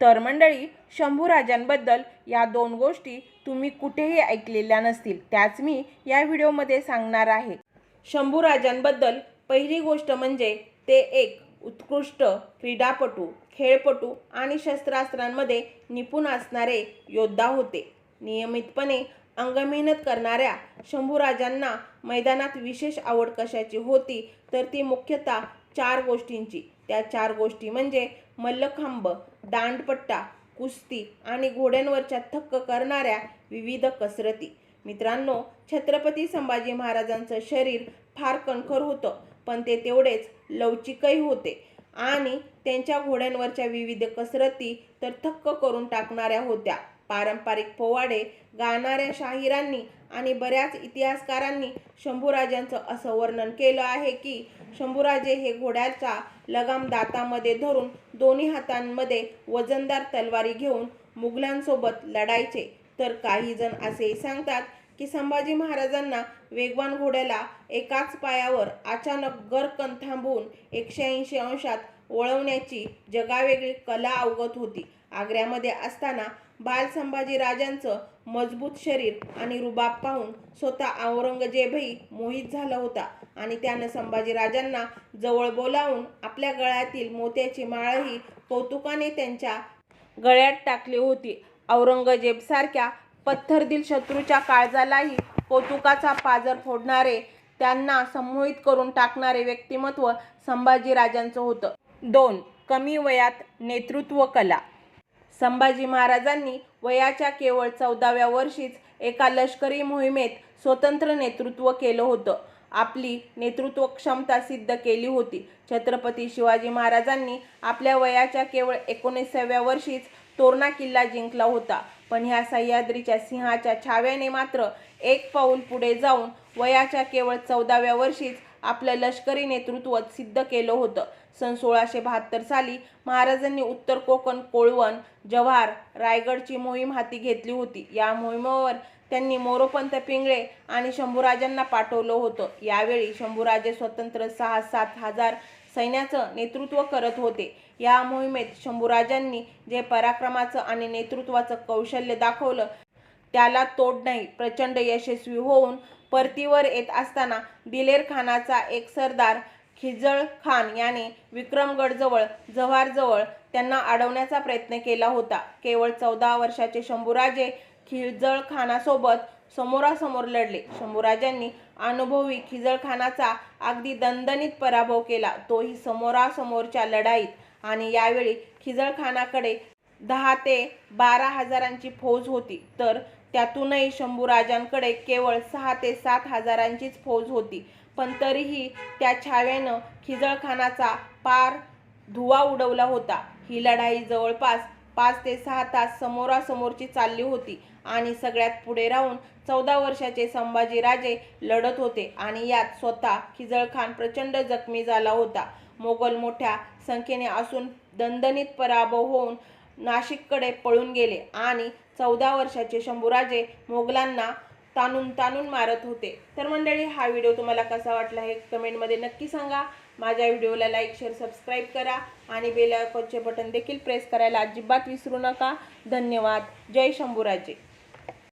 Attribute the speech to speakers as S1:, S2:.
S1: तर मंडळी शंभूराजांबद्दल या दोन गोष्टी तुम्ही कुठेही ऐकलेल्या नसतील त्याच मी या व्हिडिओमध्ये सांगणार आहे. शंभूराजांबद्दल पहिली गोष्ट म्हणजे ते एक उत्कृष्ट क्रीडापटू खेळपटू आणि शस्त्रास्त्रांमध्ये निपुण असणारे योद्धा होते. नियमितपणे अंगमेहनत करणाऱ्या शंभूराजांना मैदानात विशेष आवड कशाची होती तर ती मुख्यतः चार गोष्टींची. त्या चार गोष्टी म्हणजे मल्लखांब दांडपट्टा कुस्ती आणि घोड्यांवरच्या थक्क करणाऱ्या विविध कसरती. मित्रांनो छत्रपती संभाजी महाराजांचं शरीर फार कणखर होतं पण ते तेवढेच लवचिकही होते. आणि त्यांच्या घोड्यांवरच्या विविध कसरती तर थक्क करून टाकणाऱ्या होत्या. पारंपरिक पोवाडे गाणाऱ्या शाहिरांनी आणि बऱ्याच इतिहासकारांनी शंभूराजांचं असं वर्णन केलं आहे की शंभूराजे हे घोड्याचा लगाम दातामध्ये धरून दोन्ही हातांमध्ये वजनदार तलवारी घेऊन मुघलांसोबत लढायचे. तर काही जण असेही सांगतात की संभाजी महाराजांना वेगवान घोड्याला एकाच पायावर अचानक गरकन थांबवून एकशे ऐंशी अंशात वळवण्याची जगावेगळी कला अवगत होती. आग्र्यामध्ये असताना बाल संभाजी राजांचं मजबूत शरीर आणि रुबाब पाहून स्वतः औरंगजेबही मोहित झाला होता. आणि त्यानं संभाजी राजांना जवळ बोलावून आपल्या गळ्यातील मोत्याची माळही कौतुकाने त्यांच्या गळ्यात टाकली होती. औरंगजेब सारख्या पत्थरदिल शत्रूच्या काळजालाही कौतुकाचा पाजर फोडणारे त्यांना संमोहित करून टाकणारे व्यक्तिमत्व संभाजीराजांचं होतं. दोन कमी वयात नेतृत्व कला. संभाजी महाराजांनी वयाच्या केवळ चौदाव्या वर्षीच एका लष्करी मोहिमेत स्वतंत्र नेतृत्व केलं होतं. आपली नेतृत्व क्षमता सिद्ध केली होती. छत्रपती शिवाजी महाराजांनी आपल्या वयाच्या केवळ एकोणीसाव्या वर्षीच तोरणा किल्ला जिंकला होता. पण ह्या सह्याद्रीच्या सिंहाच्या छाव्याने मात्र एक पाऊल पुढे जाऊन वयाच्या केवळ चौदाव्या वर्षीच आपलं लष्करी नेतृत्व सिद्ध केलं होतं. सन सोळाशे बहात्तर साली महाराजांनी उत्तर कोकण कोळवण जव्हार रायगडची मोहीम हाती घेतली होती. या मोहिमेवर त्यांनी मोरोपंत पिंगळे आणि शंभूराजांना पाठवलं होतं. यावेळी शंभूराजे स्वतंत्र सहा सात हजार सैन्याचं नेतृत्व करत होते. या मोहिमेत शंभूराजांनी जे पराक्रमाचं आणि नेतृत्वाचं कौशल्य दाखवलं त्याला तोड नाही प्रचंड यशस्वी होऊन परतीवर येत असताना दिलेर खानाचा एक सरदार खिजळ खान याने विक्रमगडजवळ जव्हारजवळ त्यांना अडवण्याचा प्रयत्न केला होता. केवळ चौदा वर्षाचे शंभूराजे खिजळ खानासोबत समोरासमोर लढले. शंभूराजांनी अनुभवी खिजळ खानाचा अगदी दणदणीत पराभव केला. तोही समोरासमोरच्या लढाईत आणि यावेळी खिजळ खानाकडे दहा ते बारा हजारांची फौज होती. तर त्यातूनही शंभूराजांकडे केवळ सहा ते सात हजारांचीच फौज होती. पण तरीही त्या छाव्यानं खिजळखानाचा पार धुवा उडवला होता. ही लढाई जवळपास पाच ते सहा तास समोरासमोरची चालली होती आणि सगळ्यात पुढे राहून चौदा वर्षाचे संभाजीराजे लढत होते आणि यात स्वतः खिजळखान प्रचंड जखमी झाला होता. मोगल मोठ्या संख्येने असून दणदणीत पराभव होऊन नाशिककडे पळून गेले आणि चौदा वर्षाचे शंभूराजे मोगलांना ताणून ताणून मारत होते. तर मंडळी हा व्हिडिओ तुम्हाला कसा वाटला हे कमेंटमध्ये नक्की सांगा. माझ्या व्हिडिओला लाईक शेअर सबस्क्राईब करा आणि बेल आयकॉनचे बटन देखील प्रेस करायला अजिबात विसरू नका. धन्यवाद. जय शंभूराजे.